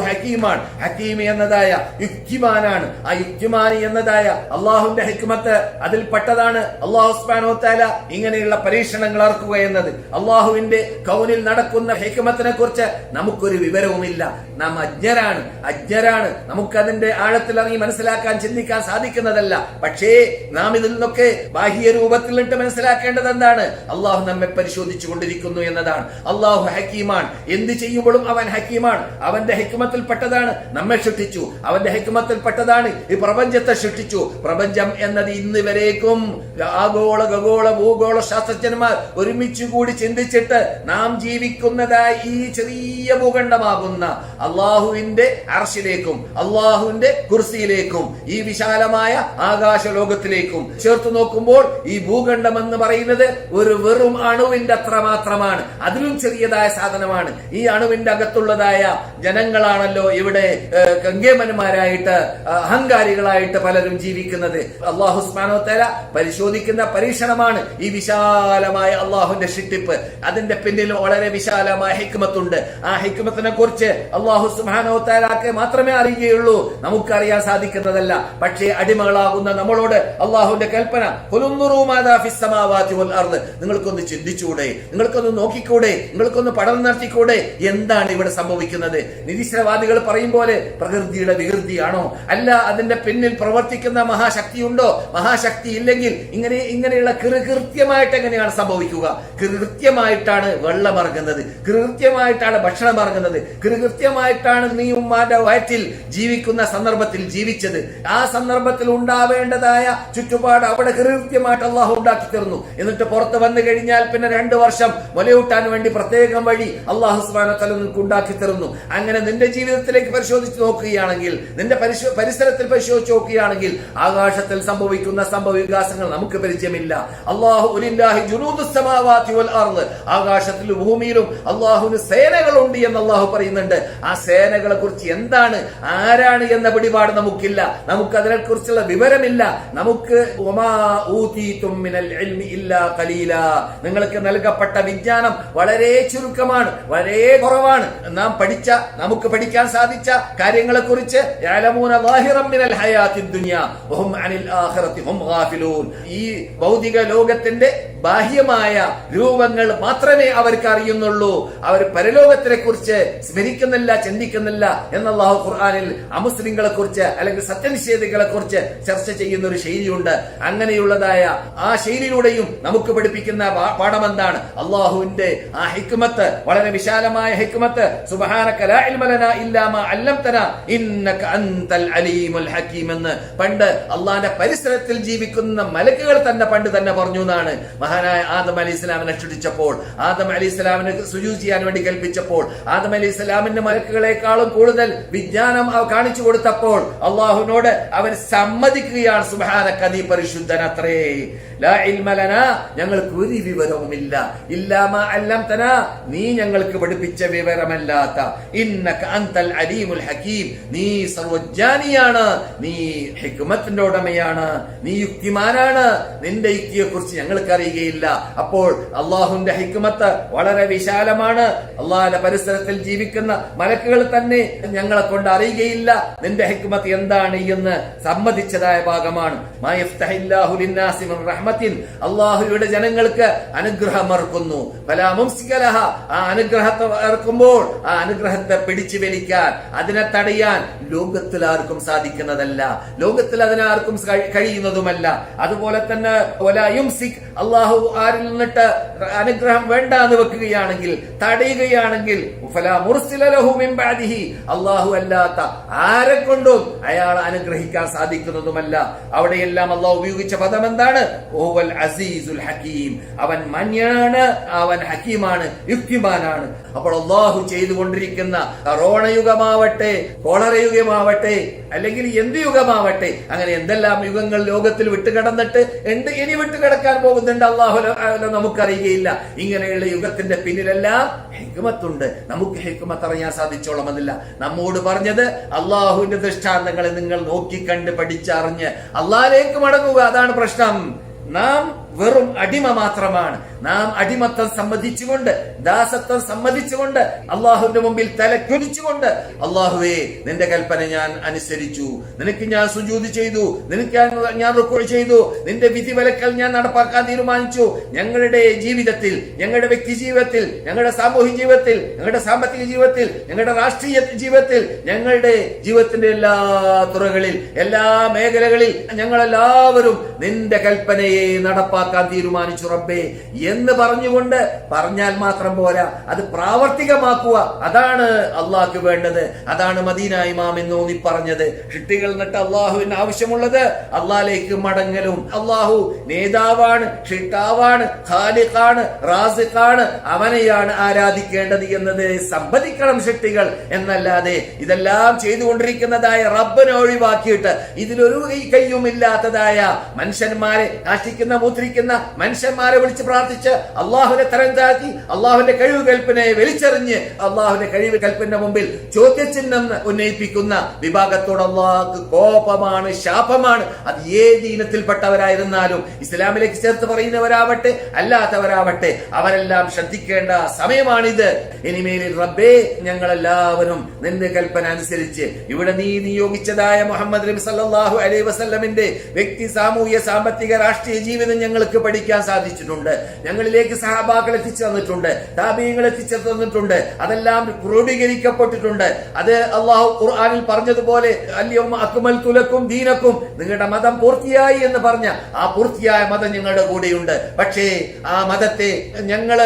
ഹക്കീമാണ് ഹക്കീം എന്നതായ യുക്തിമാനാണ്. ആ യുക്തിമാനി എന്നതായ അള്ളാഹുന്റെ ഹിക്മത്ത് അതിൽ പെട്ടതാണ്. അള്ളാഹു വതആല ഇങ്ങനെയുള്ള പരീക്ഷണങ്ങൾ ഇറക്കുക എന്നത്. അള്ളാഹുവിന്റെ കൗനിൽ നടക്കുന്ന ഹിക്മത്തിനെ കുറിച്ച് നമുക്കൊരു വിവരവുമില്ല. നാം അജ്ഞരാണ്. അജ്ഞരാണ്. നമുക്കതിന്റെ ആഴത്തിൽ ഇറങ്ങി മനസ്സിലാക്കാൻ ചിന്തിക്കാൻ സാധിക്കുന്നതല്ല. പക്ഷേ നാം ഇതിൽ നിന്നൊക്കെ ബാഹ്യ രൂപത്തിലിട്ട് മനസ്സിലാക്കേണ്ടത് എന്താണ്? അള്ളാഹു നമ്മെ പരിശോധിച്ചു കൊണ്ടിരിക്കുന്നു എന്നതാണ്. അള്ളാഹു ഹക്കീമാണ് എന്ത് ചെയ്യുമ്പോഴും അവൻ ഹക്കീമാണ്. അവന്റെ ഹിക്മത്തിൽ പെട്ടതാണ്. നമ്മെ സൃഷ്ടിച്ചു അവന്റെ ഹിക്മത്തിൽ പെട്ടതാണ്. ഈ പ്രപഞ്ചത്തെ സൃഷ്ടിച്ചു പ്രപഞ്ചം എന്നത് ഇന്ന് വരേക്കും. ആഗോള ഖഗോള ഭൂഗോള ശാസ്ത്രജ്ഞന്മാർ ഒരുമിച്ച് കൂടി ചിന്തിച്ചിട്ട് നാം ജീവിക്കുന്നതായി ഈ ചെറിയ ഭൂഖണ്ഡമാകുന്ന അള്ളാഹുവിന്റെ അർശിലേക്കും അള്ളാഹുവിന്റെ കുർസിയിലേക്കും ഈ വിശാലമായ ആകാശ ലോകത്തിലേക്കും ചേർത്ത് നോക്കുമ്പോൾ ഈ ഭൂഖണ്ഡം എന്ന് പറയുന്നത് ഒരു വെറും അണുവിന്റെ അത്ര മാത്രമാണ്. അതിലും ചെറിയതായ സാധനമാണ്. ഈ അണുവിന്റെ അകത്തുള്ളതായ ജനങ്ങളാണല്ലോ ഇവിടെ ഗംഗേമന്മാരായിട്ട് അഹങ്കാരികളായിട്ട് പലരും ജീവിക്കുന്നത്. അള്ളാഹു സ്മാനോ തല പരിശോധിക്കുന്ന പരീക്ഷണമാണ് ഈ വിശാലമായ അള്ളാഹുന്റെ ഷിട്ടിപ്പ് അതിന്റെ പിന്നിൽ വളരെ വിശാലമായ ഹിക്മത്തുണ്ട്. ആ ഹിക്മത്തിനെ കുറിച്ച് അള്ളാഹു സുബാനോ താലാക്ക് മാത്രമേ അറിയുകയുള്ളൂ. നമുക്കറിയാൻ സാധിക്കുന്നതല്ല. പക്ഷേ അടിമകളാകുന്ന നമ്മളോട് അള്ളാഹുന്റെ കൽപ്പന. നിങ്ങൾക്കൊന്ന് ചിന്തിച്ചുകൂടെ നിങ്ങൾക്കൊന്ന് നോക്കിക്കൂടെ? നിങ്ങൾക്കൊന്ന് പഠനം നടത്തിക്കൂടെ? എന്താണ് ഇവിടെ സംഭവിക്കുന്നത്. നിരീശ്വരവാദികൾ പറയും പോലെ പ്രകൃതിയുടെ വികൃതിയാണോ? അല്ല അതിന്റെ പിന്നിൽ പ്രവർത്തിക്കുന്ന മഹാശക്തി ഉണ്ടോ മഹാശക്തി ഇല്ലെങ്കിൽ ഇങ്ങനെ ഇങ്ങനെയുള്ള കൃകൃത്യമായിട്ട് എങ്ങനെയാണ് സംഭവിക്കുക? കൃകൃത്യമായിട്ടാണ് വെള്ളം ഇറങ്ങുന്നത് കൃകൃത്യമായിട്ടാണ് ഭക്ഷണം ഇറങ്ങുന്നത് കൃകൃത്യമായിട്ടാണ് നീ ഉമ്മാന്റെ വയറ്റിൽ ജീവിക്കുന്ന സന്ദർഭത്തിൽ ജീവിച്ചത്. ആ സന്ദർഭത്തിൽ ഉണ്ടാവേണ്ടതായ ചുറ്റുപാട് അവിടെ കൃകൃത്യമായിട്ട് അള്ളാഹു ഉണ്ടാക്കി തീർന്നു എന്നിട്ട് പുറത്ത് വന്നു കഴിഞ്ഞാൽ പിന്നെ രണ്ട് വർഷം മുലയൂട്ടാൻ വേണ്ടി പ്രത്യേകം വഴി അള്ളാഹു സ്വാനത്തല നിനക്ക് ഉണ്ടാക്കി തരുന്നു. അങ്ങനെ നിന്റെ ജീവിതത്തിലേക്ക് പരിശോധിച്ച് നോക്കുകയാണെങ്കിൽ നിന്റെ പരിസരത്തിൽ പരിശോധിച്ച് നോക്കുകയാണെങ്കിൽ ആകാശത്തിൽ സംഭവിക്കുന്ന സംഭവ വികാസങ്ങൾ നമുക്ക് പരിചയമില്ല. അള്ളാഹു ആകാശത്തിലും ഭൂമിയിലും അള്ളാഹുവിന് സേനകളുണ്ട് എന്ന് അള്ളാഹു പറയുന്നുണ്ട്. ആ സേനകളെ കുറിച്ച് എന്താണ് ആരാണ് എന്ന പിടിപാട് നമുക്കില്ല. നമുക്ക് അതിനെ കുറിച്ചുള്ള വിവരമില്ല. നമുക്ക്. നിങ്ങൾക്ക് നൽകപ്പെട്ട വിജ്ഞാനം വളരെ ചുരുക്കമാണ് വളരെ കുറവാണ്. നാം പഠിച്ച നമുക്ക് പഠിക്കാൻ സാധിച്ച കാര്യങ്ങളെ കുറിച്ച് ഈ ഭൗതിക ലോകത്തിന്റെ ബാഹ്യമായ രൂപങ്ങൾ മാത്രമേ അവർക്ക് അറിയുന്നുള്ളൂ. അവർ പരലോകത്തിനെ കുറിച്ച് സ്മരിക്കുന്നില്ല ചിന്തിക്കുന്നില്ല എന്നല്ലാഹു ഖുർആാനിൽ അമുസ്ലിങ്ങളെ കുറിച്ച് അല്ലെങ്കിൽ സത്യനിഷേധികളെ കുറിച്ച് ചർച്ച ചെയ്യുന്ന ഒരു ശൈലിയുണ്ട്. അങ്ങനെയുള്ളതായ ആ ശൈലിയിലൂടെയും നമുക്ക് പഠിപ്പിക്കുന്ന പാഠം എന്താണ് അള്ളാഹുവിന്റെ ആ ഹിക്മത്ത് വളരെ വിശാലമായ ഹിക്മത്ത് സുബ്ഹാനക ലാ ഇൽമ ലനാ ഇല്ലാ മാ അല്ലംതനാ. ഇന്നക അൻതൽ അലീമുൽ എന്ന് പണ്ട് അള്ളാന്റെ പരിസരത്തിൽ ജീവിക്കുന്ന മലക്കുകൾ തന്നെ പണ്ട് തന്നെ പറഞ്ഞു എന്നാണ്. മഹാനായ ആദം അലി ഇസ്ലാമിനെ ക്ഷണിച്ചപ്പോൾ ആദം അലി ഇസ്ലാമിന് സുജൂ ചെയ്യാൻ വേണ്ടി കൽപ്പിച്ചപ്പോൾ ആദം അലി ഇസ്ലാമിന്റെ മലക്കുകളെക്കാളും കൂടുതൽ വിജ്ഞാനം കാണിച്ചു കൊടുത്തപ്പോൾ അള്ളാഹുവിനോട് അവൻ സമ്മതിക്കുകയാണ് സുബാന നീ പരിശുദ്ധൻ അത്രേ. ഞങ്ങൾക്ക് ഒരു വിവരവുമില്ല. ഇല്ലാമ അല്ലംതന നീ ഞങ്ങൾക്ക് പഠിപ്പിച്ച വിവരമല്ലാത്ത ഇന്നക അന്തൽ അലീമുൽ ഹക്കീം. നീ സർവജ്ഞാനിയാണ്. നീ ഹിക്മത്തിന്റെ ഉടമയാണ്. നീ യുക്തിമാനാണ്. നിന്റെ യുക്തിയെ കുറിച്ച് ഞങ്ങൾക്ക് അറിയുകയില്ല അപ്പോൾ അള്ളാഹുന്റെ ഹിക്മത്ത് വളരെ വിശാലമാണ്. അള്ളാഹിന്റെ പരിസരത്തിൽ ജീവിക്കുന്ന മലക്കുകൾ തന്നെ ഞങ്ങളെ കൊണ്ട് അറിയുകയില്ല. നിന്റെ ഹിക്മത്ത് എന്താണ് എന്ന് സമ്മതിച്ചതായ ഭാഗമാണ്. അള്ളാഹുയുടെ ജനങ്ങൾക്ക് അനുഗ്രഹം ഇറക്കുന്നു ആ അനുഗ്രഹത്തെ ഇറക്കുമ്പോൾ ആ അനുഗ്രഹത്തെ പിടിച്ചു വലിക്കാൻ അതിനെ തടയാൻ ലോകത്തിൽ ആർക്കും സാധിക്കുന്നതല്ല. ലോകത്തിൽ അതിനാർക്കും കഴിയുന്നതുമല്ല. അതുപോലെ തന്നെ അള്ളാഹു ആരിൽ നിന്നിട്ട് അനുഗ്രഹം വേണ്ട എന്ന് വെക്കുകയാണെങ്കിൽ തടയുകയാണെങ്കിൽ. അള്ളാഹു അല്ലാത്ത ആരെ കൊണ്ടും അയാൾ അനുഗ്രഹിക്കാൻ സാധിക്കുന്നതുമല്ല. അവിടെയെല്ലാം അള്ളാഹു ഉപയോഗിച്ച പദം എന്താണ് ഓവൽ അസീസുൽ ഹക്കീം. അവൻ മന്യാണ് അവൻ ഹക്കീമാണ് യുക്തിമാനാണ്. അപ്പോൾ അള്ളാഹു ചെയ്തുകൊണ്ടിരിക്കുന്ന റോണയുഗമാവട്ടെ യുഗമാവട്ടെ യുഗമാവട്ടെ അല്ലെങ്കിൽ എന്ത് യുഗമാവട്ടെ അങ്ങനെ എന്തെല്ലാം യുഗങ്ങൾ ലോകത്തിൽ വിട്ടുകിടന്നിട്ട് എന്ത് ഇനി വിട്ടുകിടക്കാൻ പോകുന്നുണ്ട് അള്ളാഹു നമുക്കറിയുകയില്ല. ഇങ്ങനെയുള്ള യുഗത്തിന്റെ പിന്നിലെല്ലാം ഹിക്മത്തുണ്ട് നമുക്ക് ഹിക്മത്ത് അറിയാൻ സാധിച്ചോളമെന്നില്ല. നമ്മോട് പറഞ്ഞത് അള്ളാഹുവിന്റെ ദൃഷ്ടാന്തങ്ങളെ നിങ്ങൾ നോക്കിക്കണ്ട് പഠിച്ചറിഞ്ഞ് അള്ളാഹിലേക്ക് മടങ്ങുക. അതാണ് പ്രശ്നം. നാം വെറും അടിമ മാത്രമാണ്. നാം അടിമത്തം സമ്മതിച്ചുകൊണ്ട് ദാസത്വം സമ്മതിച്ചുകൊണ്ട് അള്ളാഹുവിന്റെ മുമ്പിൽ തലക്കുരിച്ചുകൊണ്ട് അള്ളാഹുവേ നിന്റെ കൽപ്പന ഞാൻ അനുസരിച്ചു. നിനക്ക് ഞാൻ സുജൂതി ചെയ്തു. നിനക്ക് ഞാൻ- റെക്കോർഡ് റുക്കു ചെയ്തു. നിന്റെ വിധി വിലക്കൽ ഞാൻ നടപ്പാക്കാൻ തീരുമാനിച്ചു. ഞങ്ങളുടെ ജീവിതത്തിൽ ഞങ്ങളുടെ വ്യക്തി ജീവിതത്തിൽ ഞങ്ങളുടെ സാമൂഹിക ജീവിതത്തിൽ ഞങ്ങളുടെ സാമ്പത്തിക ജീവിതത്തിൽ ഞങ്ങളുടെ രാഷ്ട്രീയ ജീവിതത്തിൽ ഞങ്ങളുടെ ജീവിതത്തിന്റെ എല്ലാ തുറകളിൽ എല്ലാ മേഖലകളിൽ ഞങ്ങളെല്ലാവരും നിന്റെ കൽപ്പനയെ നടപ്പാക്കാൻ തീരുമാനിച്ചു റബ്ബേ എന്ന് പറഞ്ഞുകൊണ്ട് പറഞ്ഞാൽ മാത്രം പോരാ. അത് പ്രാവർത്തികമാക്കുക. അതാണ് അള്ളാഹ്ക്ക് വേണ്ടത്. അതാണ് മദീന ഇമാം എന്ന് ഊന്നി പറഞ്ഞത്. ഷിട്ടികൾ നട്ട് അള്ളാഹുവിന് ആവശ്യമുള്ളത് അള്ളാഹിലേക്ക് മടങ്ങലും. അള്ളാഹു നേതാവാണ് ഷിട്ടാവാണ് ഖാലിഖാണ് റാസിഖാണ്. അവനെയാണ് ആരാധിക്കേണ്ടത് എന്നത് സമ്മതിക്കണം ഷിട്ടികൾ. എന്നല്ലാതെ ഇതെല്ലാം ചെയ്തുകൊണ്ടിരിക്കുന്നതായ റബ്ബിനെ ഒഴിവാക്കിയിട്ട് ഇതിലൊരു കൈ കയ്യുമില്ലാത്തതായ മനുഷ്യന്മാരെ കാഷ്ടിക്കുന്ന മൂത്രിക്കുന്ന മനുഷ്യന്മാരെ വിളിച്ച് പ്രാർത്ഥിച്ച് അള്ളാഹുവിനെ തരം താഴ്ത്തി അള്ളാഹുവിന്റെ കഴിവ് കൽപ്പനയെ വലിച്ചെറിഞ്ഞ് അള്ളാഹുവിന്റെ കഴിവ് കൽപ്പന്റെ മുമ്പിൽ ചോദ്യചിഹ്നം ഉന്നയിപ്പിക്കുന്ന വിഭാഗത്തോട് അള്ളാഹ് കോപമാണ് ശാപമാണ്. അത് ഏത് ഇനത്തിൽപ്പെട്ടവരായിരുന്നാലും ഇസ്ലാമിലേക്ക് ചേർത്ത് പറയുന്നവരാവട്ടെ അല്ലാത്തവരാവട്ടെ അവരെല്ലാം ശ്രദ്ധിക്കേണ്ട സമയമാണിത്. ഇനിമേലിൽ റബ്ബേ ഞങ്ങളെല്ലാവരും നിന്റെ കൽപ്പന അനുസരിച്ച് ഇവിടെ നീ നിയോഗിച്ചതായ മുഹമ്മദ് നബി സല്ലല്ലാഹു അലൈഹി വസല്ലമിന്റെ വ്യക്തി സാമൂഹ്യ സാമ്പത്തിക രാഷ്ട്രീയ ജീവിതം ഞങ്ങൾക്ക് പഠിക്കാൻ സാധിച്ചിട്ടുണ്ട്. ഞങ്ങളിലേക്ക് സഹാബാക്കൾ എത്തിച്ചു തന്നിട്ടുണ്ട് താപീയങ്ങൾ എത്തിച്ചു തന്നിട്ടുണ്ട് അതെല്ലാം ക്രോഡീകരിക്കപ്പെട്ടിട്ടുണ്ട്. അത് അള്ളാഹു ഖുർആാനിൽ പറഞ്ഞതുപോലെ അല്ലയോ അക്മൽ തുലക്കും ദീനക്കും. നിങ്ങളുടെ മതം പൂർത്തിയായി എന്ന് പറഞ്ഞ ആ പൂർത്തിയായ മതം ഞങ്ങളുടെ കൂടെയുണ്ട്. പക്ഷേ ആ മതത്തെ ഞങ്ങൾ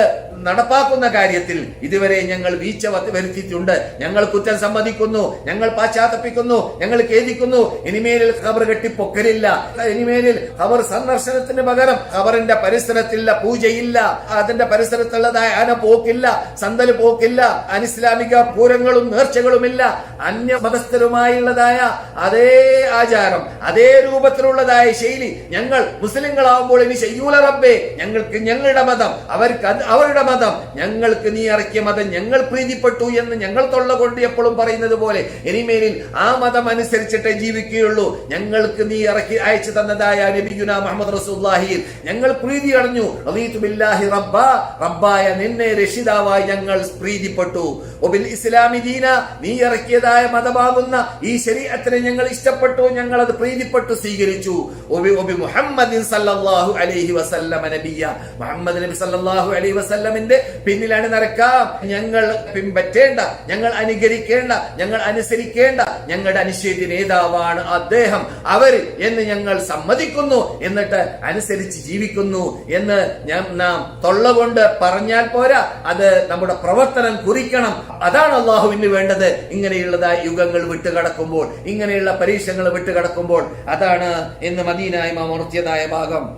നടപ്പാക്കുന്ന കാര്യത്തിൽ ഇതുവരെ ഞങ്ങൾ വീഴ്ച വരുത്തിയിട്ടുണ്ട്. ഞങ്ങൾ കുറ്റം സമ്മതിക്കുന്നു. ഞങ്ങൾ പാശ്ചാത്തപ്പിക്കുന്നു ഞങ്ങൾ ഖേദിക്കുന്നു. ഇനിമേലിൽ ഖബർ കെട്ടിപ്പൊക്കലില്ല. ഇനിമേലിൽ ഖബർ സന്ദർശനത്തിന് പകരം ഖബറിന്റെ പരിസരത്തില്ല പൂജയില്ല. അതിന്റെ പരിസരത്തുള്ളതായ ആന പോക്കില്ല സന്തൽ പോക്കില്ല അനിസ്ലാമിക പൂരങ്ങളും നേർച്ചകളുമില്ല. അന്യ മതസ്ഥരുമായുള്ളതായ അതേ ആചാരം അതേ രൂപത്തിലുള്ളതായ ശൈലി ഞങ്ങൾ മുസ്ലിങ്ങളാവുമ്പോൾ ഇനി ചെയ്യൂല റബ്ബേ. ഞങ്ങൾക്ക് ഞങ്ങളുടെ മതം അവർക്ക് അവരുടെ മതം. ഞങ്ങൾക്ക് നീ ഇറക്കിയ മതം ഞങ്ങൾ പ്രീതിപ്പെട്ടു എന്ന് ഞങ്ങൾ തൊള്ള കൊണ്ട് എപ്പോഴും പറയുന്നത് പോലെ ഇനിമേലിൽ ആ മതം അനുസരിച്ചിട്ടേ ജീവിക്കുകയുള്ളൂ. ഞങ്ങൾക്ക് നീ ഇറക്കി അയച്ചു തന്നതായ നബിഗുന മുഹമ്മദ് റസൂല്ലാഹിയിൽ ഞങ്ങൾ പ്രീതി അടഞ്ഞു. റളീതു ബില്ലാഹി റബ്ബ. റബ്ബായ നിന്നെ രക്ഷിതാവായി ഞങ്ങൾ പ്രീതിപ്പെട്ടു. ഒബിൽ ഇസ്ലാമി ദീന നീ ഇറക്കിയതായ മതമാകുന്ന ഈ ശരീരത്തിനെ ഞങ്ങൾ ഇഷ്ടപ്പെട്ടു. ഞങ്ങൾ അത് പ്രീതിപ്പെട്ടു സ്വീകരിച്ചു. മുഹമ്മദിൻ സല്ലല്ലാഹു അലൈഹി നബിയ. മുഹമ്മദ് നബി സല്ലല്ലാഹു അലൈഹി വസല്ലമിന്റെ പിന്നിലാണ് നടക്കാം ഞങ്ങൾ പിൻപറ്റേണ്ട ഞങ്ങൾ അനുകരിക്കേണ്ട ഞങ്ങൾ അനുസരിക്കേണ്ട ഞങ്ങളുടെ അനുശ്ചേദ്യ നേതാവാണ് അദ്ദേഹം. അവർ എന്ന് ഞങ്ങൾ സമ്മതിക്കുന്നു എന്നിട്ട് അനുസരിച്ച് ജീവിക്കുന്നു എന്ന് നാം തൊള്ള കൊണ്ട് പറഞ്ഞാൽ പോരാ. അത് നമ്മുടെ പ്രവർത്തനം കുറിക്കണം. അതാണ് അള്ളാഹുവിന് വേണ്ടത്. ഇങ്ങനെയുള്ളതായ യുഗങ്ങൾ വിട്ടുകടക്കുമ്പോൾ ഇങ്ങനെയുള്ള പരീക്ഷകൾ വിട്ടുകടക്കുമ്പോൾ. അതാണ് ഇന്ന് മദീനായ്മ ഉണർത്തിയതായ ഭാഗം.